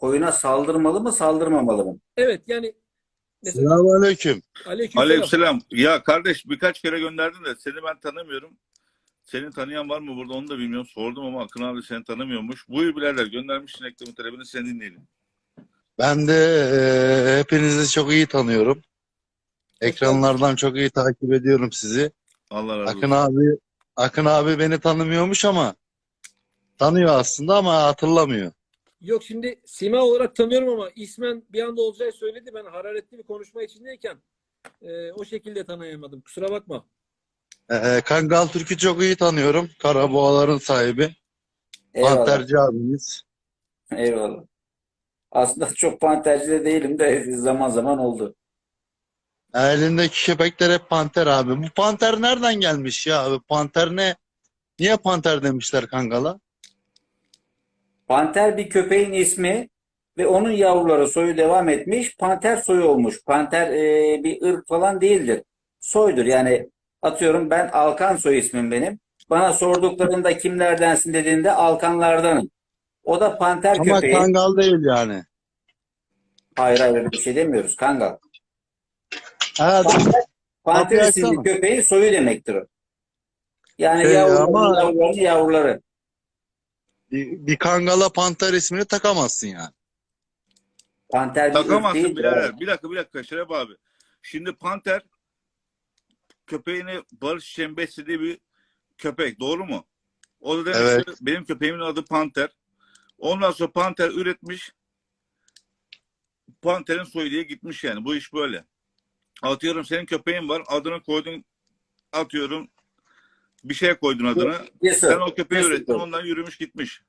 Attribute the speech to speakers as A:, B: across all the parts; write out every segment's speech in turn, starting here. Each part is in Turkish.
A: koyuna saldırmalı mı saldırmamalı mı?
B: Evet yani mesela
C: Selamünaleyküm.
B: aleykümselam.
D: Aleykümselam. Ya kardeş birkaç kere gönderdin de seni ben tanımıyorum. Seni tanıyan var mı burada onu da bilmiyorum. Sordum ama Akın abi seni tanımıyormuş. Buyur birader göndermişsin reklamı talebini seni dinleyelim.
C: Ben de e, hepinizi çok iyi tanıyorum. Ekranlardan çok iyi takip ediyorum sizi.
D: Allah razı
C: Akın
D: olsun.
C: abi Akın abi beni tanımıyormuş ama tanıyor aslında ama hatırlamıyor.
B: Yok şimdi sima olarak tanıyorum ama ismen bir anda olacağı söyledi. Ben hararetli bir konuşma içindeyken e, o şekilde tanıyamadım. Kusura bakma.
C: E, Kangal Türk'ü çok iyi tanıyorum. Karaboğaların sahibi.
A: Eyvallah.
C: Panterci abimiz.
A: Eyvallah. Aslında çok panterci de değilim de zaman zaman oldu.
C: Elindeki köpekler hep panter abi. Bu panter nereden gelmiş ya abi? Panter ne? Niye panter demişler Kangal'a?
A: Panter bir köpeğin ismi ve onun yavruları soyu devam etmiş. Panter soyu olmuş. Panter e, bir ırk falan değildir. Soydur. Yani atıyorum ben Alkan soy ismim benim. Bana sorduklarında kimlerdensin dediğinde Alkanlardanım. O da panter
C: Ama
A: köpeği.
C: Kangal değil yani.
A: Hayır hayır bir şey demiyoruz. Kangal.
C: Ha,
A: Panter
C: Kapıyı
A: isimli köpeğin soyu demektir o. Yani
C: Şey,
A: yavruların
C: ama-
A: yavruların yavruları.
C: Bir, bir Kangal'a panter ismini takamazsın yani.
A: Panter bir
D: Takamazsın birader. Bir dakika bir dakika Şeref abi. Şimdi panter köpeğini barış için beslediği bir köpek. Doğru mu? O da demiş
C: Evet.
D: ki, benim köpeğimin adı panter. Ondan sonra panter üretmiş. Panterin soyu diye gitmiş yani. Bu iş böyle. Atıyorum senin köpeğin var. Adını koydun. Atıyorum bir şey koydun adını.
A: Yes, sir.
D: Sen o köpeği
A: Yes,
D: ürettin.
A: sir.
D: Ondan yürümüş gitmiş.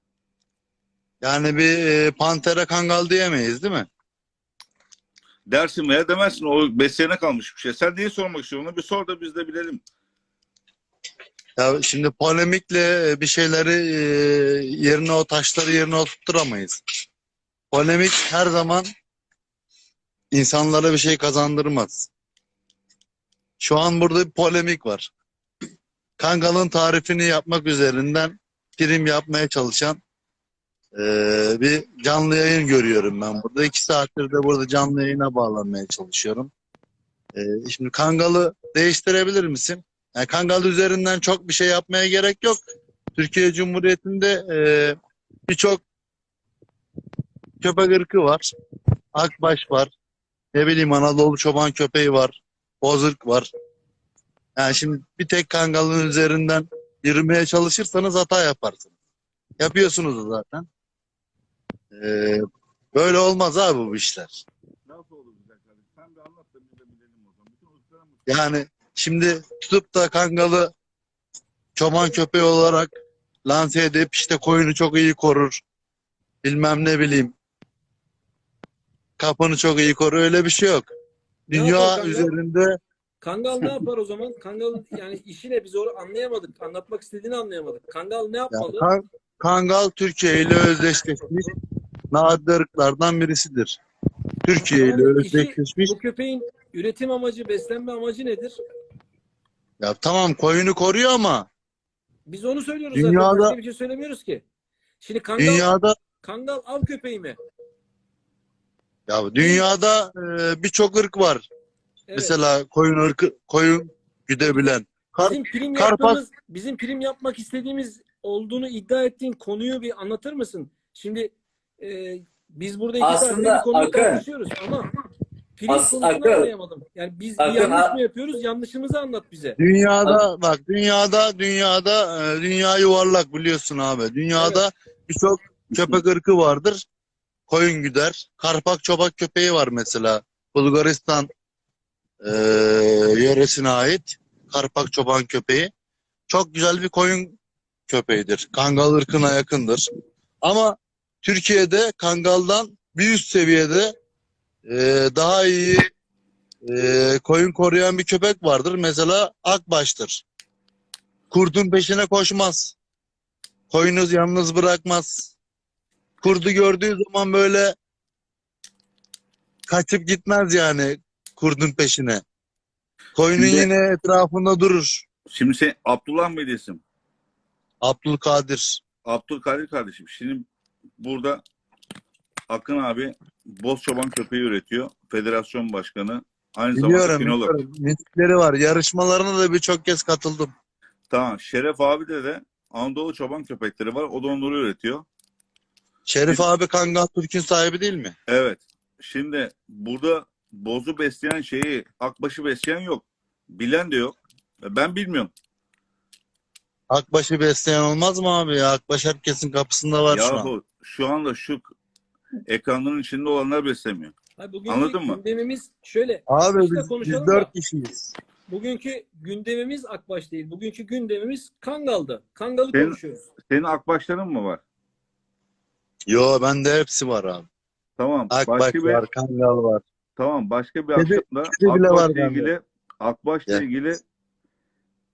C: Yani bir e, pantere Kangal diyemeyiz değil mi?
D: Dersin veya demezsin. O besleyene kalmış bir şey. Sen neyi sormak istiyorsun? Onu bir sor da biz de bilelim.
C: Ya şimdi polemikle bir şeyleri e, yerine o taşları yerine oturtturamayız. Polemik her zaman insanlara bir şey kazandırmaz. Şu an burada bir polemik var. Kangal'ın tarifini yapmak üzerinden prim yapmaya çalışan e, bir canlı yayın görüyorum ben burada. İki saattir de burada canlı yayına bağlanmaya çalışıyorum. E, şimdi Kangal'ı değiştirebilir misin? Yani Kangal üzerinden çok bir şey yapmaya gerek yok. Türkiye Cumhuriyeti'nde e, birçok köpek ırkı var. Akbaş var. Ne bileyim Anadolu çoban köpeği var. Bozırk var. Yani şimdi bir tek Kangal'ın üzerinden yürümeye çalışırsanız hata yaparsınız. Yapıyorsunuz da zaten. E, böyle olmaz abi bu işler.
D: Nasıl olur güzel kardeşim? Sen bir anlat da biz de bilelim o zaman. Bütün mı?
C: Yani şimdi tutup da Kangal'ı çoban köpeği olarak lanse edip işte koyunu çok iyi korur. Bilmem ne bileyim. Kapını çok iyi korur. Öyle bir şey yok. Dünya üzerinde
B: Kangal ne yapar o zaman? Kangal yani işi ne? Biz onu anlayamadık. Anlatmak istediğini anlayamadık. Kangal ne
C: ya
B: yapmalı?
C: Kan- Kangal Türkiye ile özdeşleşmiş nadir ırklardan birisidir. Türkiye ile özdeşleşmiş.
B: Bu köpeğin üretim amacı, beslenme amacı nedir?
C: Ya tamam koyunu koruyor ama
B: Biz onu söylüyoruz
C: Dünyada-
B: zaten. Başka bir şey söylemiyoruz ki. Şimdi Kangal,
C: dünyada
B: Kangal av köpeği mi?
C: ya dünyada e, birçok ırk var.
B: Evet.
C: Mesela koyun ırkı koyun güdebilen. Kar-
B: bizim prim
C: Karpas-
B: bizim prim yapmak istediğimiz olduğunu iddia ettiğin konuyu bir anlatır mısın? Şimdi e, biz burada iki
A: Aslında
B: bir konuyu
A: Akın-
B: tartışıyoruz ama prim
A: As-
B: konusunu
A: Akın-
B: anlayamadım. Yani biz bir
A: Akın,
B: yanlış
A: a-
B: mı yapıyoruz? Yanlışımızı anlat bize.
C: Dünyada bak dünyada dünyada e, dünya yuvarlak biliyorsun abi. Dünyada birçok köpek ırkı vardır. Koyun güder. Karpak çobak köpeği var mesela. Bulgaristan e, yöresine ait karpak çoban köpeği. Çok güzel bir koyun köpeğidir. Kangal ırkına yakındır. Ama Türkiye'de kangaldan bir üst seviyede e, daha iyi e, koyun koruyan bir köpek vardır. Mesela akbaştır. Kurdun peşine koşmaz. Koyunu yalnız bırakmaz. Kurdu gördüğü zaman böyle kaçıp gitmez yani kurdun peşine. Koyunun
D: Şimdi-
C: yine etrafında durur.
D: Şimdi sen Abdullah mıydı isim?
C: Abdülkadir.
D: Abdülkadir kardeşim. Şimdi burada Akın abi boz çoban köpeği üretiyor. Federasyon başkanı. Aynı zamanda
C: Biliyorum,
D: kinolog.
C: biliyorum. Mitikleri var. Yarışmalarına da birçok kez katıldım.
D: Tamam. Şeref abi de de Anadolu çoban köpekleri var. O da onları üretiyor.
C: Şerif abi Kangal Türk'ün sahibi değil mi?
D: Evet. Şimdi burada bozu besleyen şeyi, akbaşı besleyen yok. Bilen de yok. Ben bilmiyorum.
C: Akbaş'ı besleyen olmaz mı abi ya? Akbaş herkesin kapısında var şu an.
D: Yahu şu anda şu ekranların içinde olanlar beslemiyor.
B: Hayır, bugünkü
D: Anladın mı?
B: gündemimiz şöyle.
C: Abi biz, biz
B: konuşalım
C: dört kişiyiz.
B: Bugünkü gündemimiz Akbaş değil. Bugünkü gündemimiz Kangal'da. Kangal'ı
D: Benim-
B: konuşuyoruz.
D: Senin akbaşların mı var?
C: Yo bende hepsi var abi.
D: Tamam.
C: Akbaş
D: başka bir
C: var, Kangal var.
D: Tamam başka bir
C: Kedi-
D: akşamda akbaşla ilgili akbaşla
C: Gel.
D: ilgili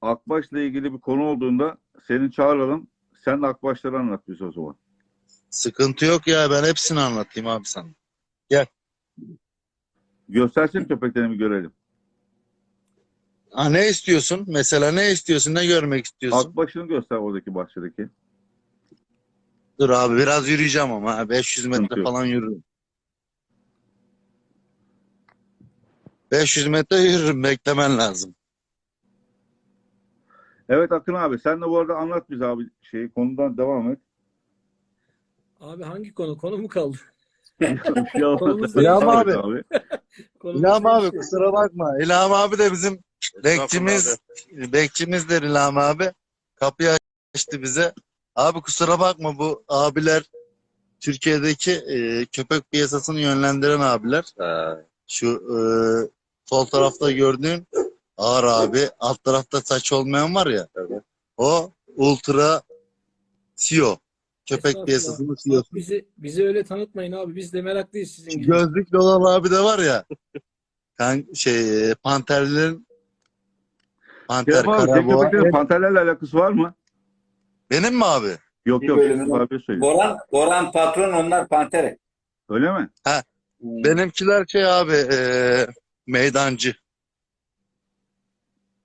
D: akbaşla ilgili bir konu olduğunda seni çağıralım. Sen de akbaşları anlat bize o zaman.
C: Sıkıntı yok ya ben hepsini anlatayım abi sana.
D: Göstersin köpeklerini görelim.
C: Ha, ne istiyorsun? Mesela ne istiyorsun? Ne görmek istiyorsun?
D: Akbaşını göster oradaki bahçedeki.
C: Dur abi biraz yürüyeceğim ama ha, 500
D: Sıkıntı
C: metre
D: yok.
C: falan yürürüm. 500 metre yürürüm beklemen lazım.
D: Evet Akın abi sen de bu arada anlat bize abi şeyi konudan devam et.
B: Abi hangi konu? Konu mu kaldı?
D: Ya,
B: Konumuz
C: İlham abi.
B: Konumuz
C: İlham abi kusura bakma. İlham abi de bizim bekçimiz, bekçimizdir İlham abi. Kapıyı açtı bize. Abi kusura bakma bu abiler Türkiye'deki e, köpek piyasasını yönlendiren abiler. Şu e, sol tarafta gördüğün ağır abi, alt tarafta saç olmayan var ya. O ultra CEO. Köpek piyasasının CEO'su.
B: Bizi, bizi öyle tanıtmayın abi. Biz de meraklıyız sizin gibi.
C: Gözlüklü olan abi de var ya. Kan, şey panterlerin panter
D: Kerem abi
C: karaboğa.
D: panterlerle alakası var mı?
C: Benim mi abi?
D: Yok
A: Bir
D: yok. Kerem abi söylüyor.
A: Goran, Goran patron onlar pantere.
D: Öyle mi?
C: Benimkiler şey abi eee, meydancı.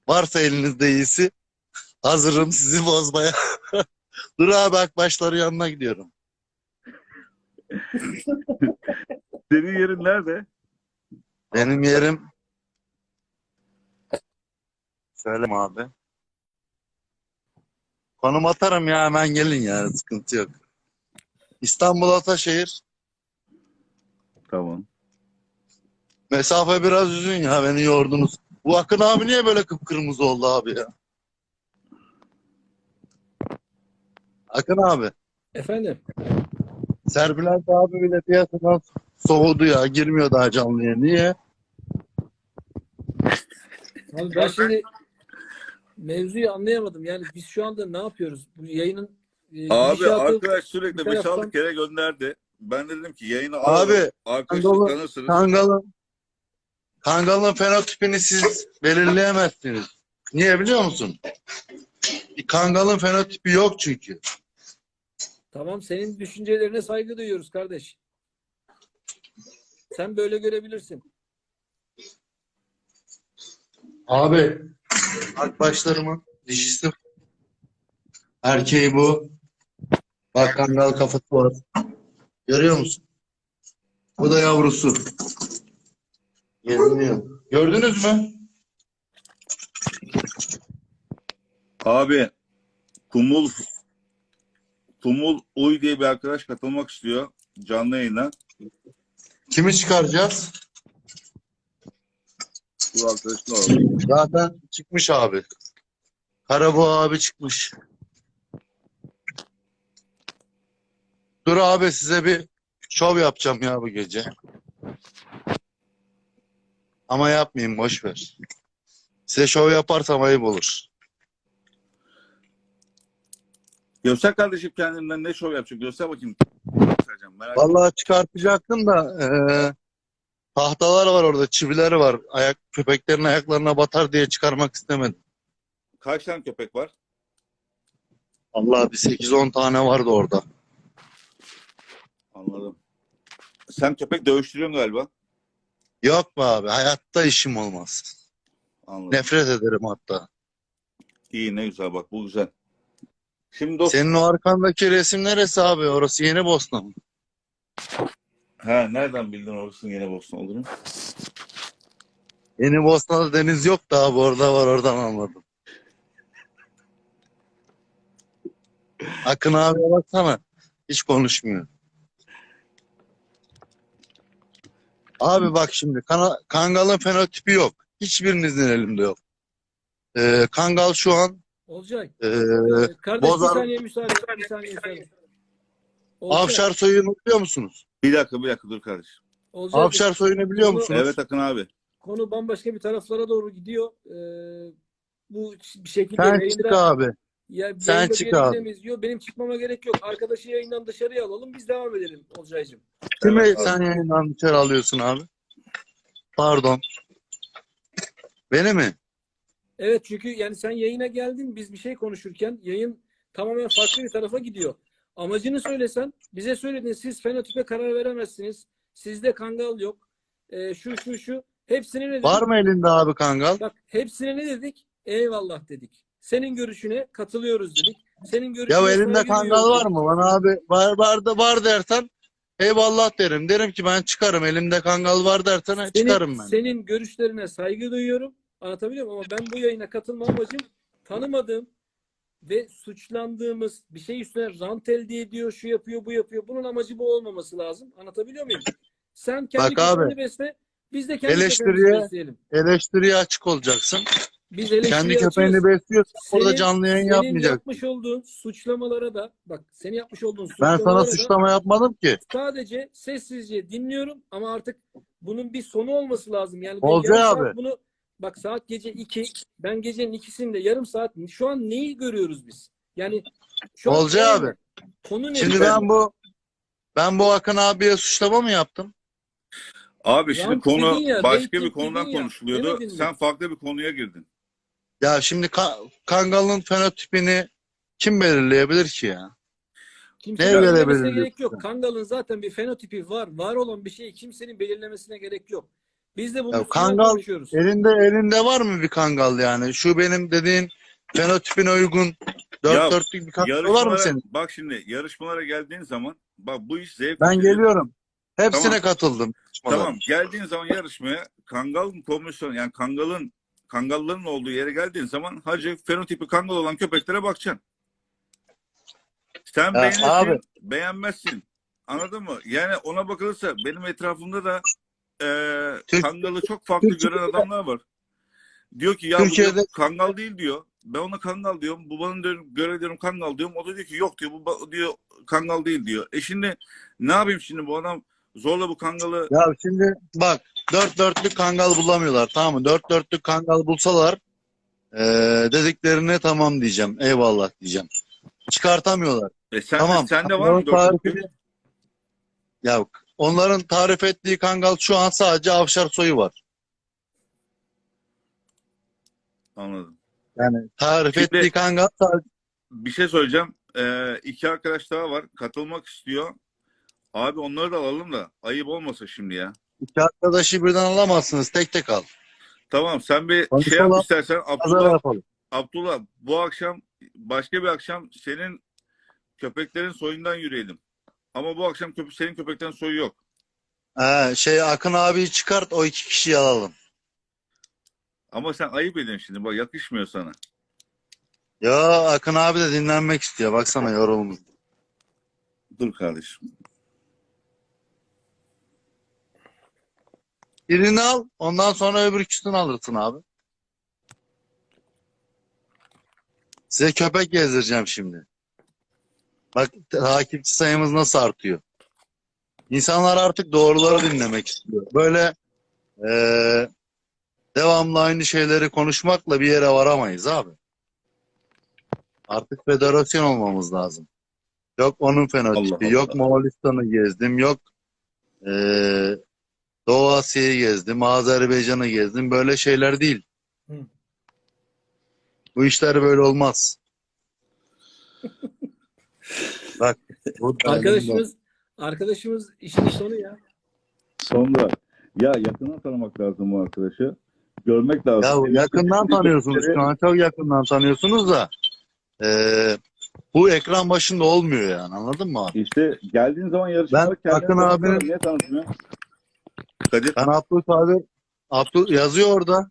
C: Varsa elinizde iyisi hazırım sizi bozmaya. Dur abi akbaşları yanına gidiyorum.
D: Senin yerin nerede?
C: Benim yerim Söyleme abi. Konum atarım ya hemen gelin ya sıkıntı yok. İstanbul Ataşehir.
D: Tamam.
C: Mesafe biraz uzun ya beni yordunuz. Bu Akın abi niye böyle kıpkırmızı oldu abi ya? Akın abi.
B: Efendim.
C: Serbülent abi bile piyasadan soğudu ya. Girmiyor daha canlıya. Niye?
B: Abi ben şimdi mevzuyu anlayamadım. Yani biz şu anda ne yapıyoruz? Bu yayının e,
D: Abi
B: gidişatı-
D: arkadaş sürekli
B: bir
D: 5-6
B: taraftan-
D: kere gönderdi. Ben de dedim ki yayını
C: Abi,
D: alalım. Arkadaşlar
C: Kangalı-
D: tanırsınız.
C: Kangalın Kangalın fenotipini siz belirleyemezsiniz. Niye biliyor musun? Bir Kangalın fenotipi yok çünkü.
B: Tamam senin düşüncelerine saygı duyuyoruz kardeş. Sen böyle görebilirsin.
C: Abi akbaşlarımın dişisi erkeği bu. Bak kangal kafası var. Görüyor musun? Bu da yavrusu. Geziniyor. Gördünüz mü?
D: Abi Kumul Kumul Uy diye bir arkadaş katılmak istiyor canlı yayına.
C: Kimi çıkaracağız?
D: Bu arkadaşın alalım.
C: Zaten çıkmış abi. Karaboğa abi çıkmış. Dur abi size bir şov yapacağım ya bu gece. Ama yapmayayım boş ver. Size şov yaparsam ayıp olur.
D: Göster kardeşim kendinden ne şov yapacak. Göster bakayım. Göstereceğim. Merak etme.
C: Vallahi çıkartacaktım da eee, tahtalar var orada, çiviler var. Ayak köpeklerin ayaklarına batar diye çıkarmak istemedim.
D: Kaç tane köpek var?
C: Allah bir 8-10 tane vardı orada.
D: Anladım. Sen köpek dövüştürüyorsun galiba.
C: Yok be abi, hayatta işim olmaz.
D: Anladım.
C: Nefret ederim hatta.
D: İyi ne güzel bak bu güzel. Şimdi dostum
C: Senin o arkandaki resim neresi abi? Orası Yeni Bosna mı?
D: Ha nereden bildin orasının yeni Bosna olduğunu?
C: Yeni Bosna'da deniz yok da abi orada var oradan anladım. Akın abiye baksana. Hiç konuşmuyor. Abi bak şimdi kana- Kangal'ın fenotipi yok. Hiçbirinizin elimde yok. Ee, Kangal şu an
B: Olcay.
C: ee,
B: Ee, kardeş
C: Bozar-
B: bir saniye müsaade. Bir saniye müsaade. Olcay,
C: Avşar soyunu biliyor musunuz?
D: Bir dakika bir dakika dur kardeşim.
B: Olcay,
C: Avşar soyunu biliyor
B: Bunu-
C: musunuz?
D: Evet Akın abi.
B: konu bambaşka bir taraflara doğru gidiyor. Ee, bu bir şekilde
C: Sen çık abi.
B: Ya
C: Sen çık abi.
B: Yok benim çıkmama gerek yok. Arkadaşı yayından dışarıya alalım. Biz devam edelim Olcay'cığım.
C: Kimi
D: Evet abi.
C: sen yayından dışarı alıyorsun abi? Pardon. Beni mi?
B: Evet çünkü yani sen yayına geldin biz bir şey konuşurken yayın tamamen farklı bir tarafa gidiyor. Amacını söylesen bize söyledin siz fenotipe karar veremezsiniz. Sizde kangal yok. Ee, şu şu şu. Hepsine ne dedik?
C: Var mı elinde abi Kangal?
B: Bak hepsine ne dedik? Eyvallah dedik. Senin görüşüne katılıyoruz dedik. Senin görüşüne
C: Ya elinde Kangal var mı? Bana abi var, var, da, var dersen eyvallah derim. Derim ki ben çıkarım. Elimde Kangal var dersen
B: Senin,
C: çıkarım ben.
B: senin görüşlerine saygı duyuyorum. Anlatabiliyor muyum? Ama ben bu yayına katılma amacım tanımadığım ve suçlandığımız bir şey üstüne rant elde ediyor, şu yapıyor, bu yapıyor. Bunun amacı bu olmaması lazım. Anlatabiliyor muyum? Sen kendi
C: Bak abi,
B: besle, biz de kendi
C: eleştiriye-
B: besleyelim.
C: Eleştiriye açık olacaksın.
B: Biz
C: Kendi köpeğini besliyorsan orada
B: Senin-
C: canlı yayın
B: senin
C: yapmayacaksın.
B: yapmış olduğun suçlamalara da bak senin yapmış olduğun
C: Ben
B: suçlamalara
C: sana
B: da
C: suçlama yapmadım ki.
B: sadece sessizce dinliyorum ama artık bunun bir sonu olması lazım. Yani
C: Olcay
B: yarım saat
C: abi.
B: bunu bak saat gece 2 ben gecenin ikisinde yarım saat şu an neyi görüyoruz biz? Yani şu an
C: Olcay
B: konu
C: abi.
B: ne? Konu ne?
C: Şimdi ben bu ben bu Akın abiye suçlama mı yaptım?
D: Abi şimdi
B: Rant
D: konu
B: dedin ya,
D: başka
B: reyting
D: bir konudan
B: dedin ya.
D: konuşuluyordu.
B: Demedin mi?
D: Sen farklı bir konuya girdin.
C: Ya şimdi Ka- Kangal'ın fenotipini kim belirleyebilir ki ya?
B: Kimse
C: Ne
B: belirlemesine gerek yok. Kangal'ın zaten bir fenotipi var. Var olan bir şeyi kimsenin belirlemesine gerek yok. Biz de bunun
C: Ya Kangal
B: konuşuyoruz.
C: elinde elinde var mı bir Kangal yani? Şu benim dediğin fenotipine uygun dört
D: Ya,
C: dörtlük bir Kangal var mı senin?
D: bak şimdi yarışmalara geldiğin zaman bak bu iş zevk
C: Ben geliyorum. Hepsine
D: Tamam.
C: katıldım.
D: Tamam geldiğin zaman yarışmaya Kangal komisyon yani Kangal'ın Kangalların olduğu yere geldiğin zaman hacı fenotipi Kangal olan köpeklere bakacaksın. Sen beğenirsin,
C: abi.
D: beğenmezsin. Anladın mı? Yani ona bakılırsa benim etrafımda da eee
C: Türk-
D: Kangal'ı çok farklı
C: Türkiye'de-
D: gören adamlar var. Diyor ki ya bu
C: Türkiye'de-
D: diyor, Kangal değil diyor. Ben ona Kangal diyorum. Bu bana göre diyorum Kangal diyorum. O da diyor ki yok diyor. Bu diyor Kangal değil diyor. E şimdi ne yapayım şimdi bu adam zorla bu Kangal'ı
C: Ya şimdi bak dört dörtlük Kangal bulamıyorlar tamam mı? Dört dörtlük Kangal bulsalar eee, dediklerine tamam diyeceğim. Eyvallah diyeceğim. Çıkartamıyorlar.
D: E sen,
C: Tamam.
D: sende var mı
C: tarifini- Ya onların tarif ettiği Kangal şu an sadece Avşar soyu var.
D: Anladım.
C: Yani tarif
D: Şimdi-
C: ettiği Kangal sadece
D: Bir şey söyleyeceğim. Ee, iki arkadaş daha var. Katılmak istiyor. Abi onları da alalım da ayıp olmasa şimdi ya.
C: İki arkadaşı birden alamazsınız. Tek tek al.
D: Tamam sen bir şey
C: Konuşalım.
D: yap istersen
C: Pazar
D: Abdullah,
C: yapalım.
D: Abdullah bu akşam başka bir akşam senin köpeklerin soyundan yürüyelim. Ama bu akşam köpe senin köpeklerin soyu yok.
C: He, şey Akın abiyi çıkart o iki kişiyi alalım.
D: Ama sen ayıp ediyorsun şimdi. Bak yakışmıyor sana.
C: Ya Akın abi de dinlenmek istiyor. Baksana yorulmuş.
D: Dur kardeşim.
C: Birini al ondan sonra öbür ikisini alırsın abi. Size köpek gezdireceğim şimdi. Bak takipçi sayımız nasıl artıyor. İnsanlar artık doğruları dinlemek istiyor. Böyle eee, devamlı aynı şeyleri konuşmakla bir yere varamayız abi. Artık federasyon olmamız lazım. Yok onun fenotipi,
D: Allah
C: yok
D: Allah.
C: Moğolistan'ı gezdim, yok eee Doğu Asya'yı gezdim, Azerbaycan'ı gezdim. Böyle şeyler değil.
B: Hı.
C: Bu işler böyle olmaz. Bak.
B: Arkadaşımız arkadaşımız işin sonu ya.
D: Sonra ya yakından tanımak lazım bu arkadaşı. Görmek lazım.
C: Ya yakından tanıyorsunuz şu an. Çok yakından tanıyorsunuz da. eee, Bu ekran başında olmuyor yani anladın mı abi?
D: İşte geldiğin zaman yarışmada
C: Ben Akın abinin-
D: niye tanıtmıyor? Kadir,
C: Ben Abdülkadir Abdül yazıyor orada.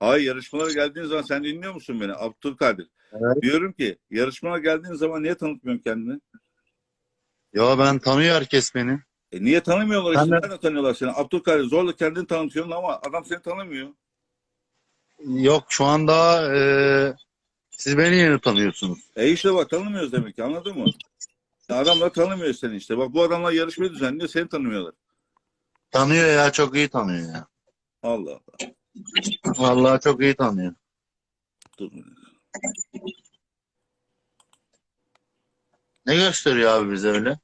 D: hayır yarışmalara geldiğin zaman sen dinliyor musun beni? Abdülkadir.
C: Evet.
D: Diyorum ki yarışmaya geldiğin zaman niye tanıtmıyorsun kendini?
C: Ya ben tanıyor herkes beni.
D: E niye tanımıyorlar işte?
C: Ben de-
D: Nereden tanıyorlar seni? Abdülkadir zorla kendini tanıtıyorsun ama adam seni tanımıyor.
C: Yok şu anda e, siz beni yeni tanıyorsunuz.
D: E işte bak tanımıyoruz demek ki anladın mı? Adamlar tanımıyor seni işte. Bak bu adamlar yarışmayı düzenliyor seni tanımıyorlar.
C: Tanıyor ya çok iyi tanıyor ya.
D: Allah Allah.
C: Vallahi çok iyi tanıyor.
D: Dur.
C: Ne gösteriyor abi bize öyle?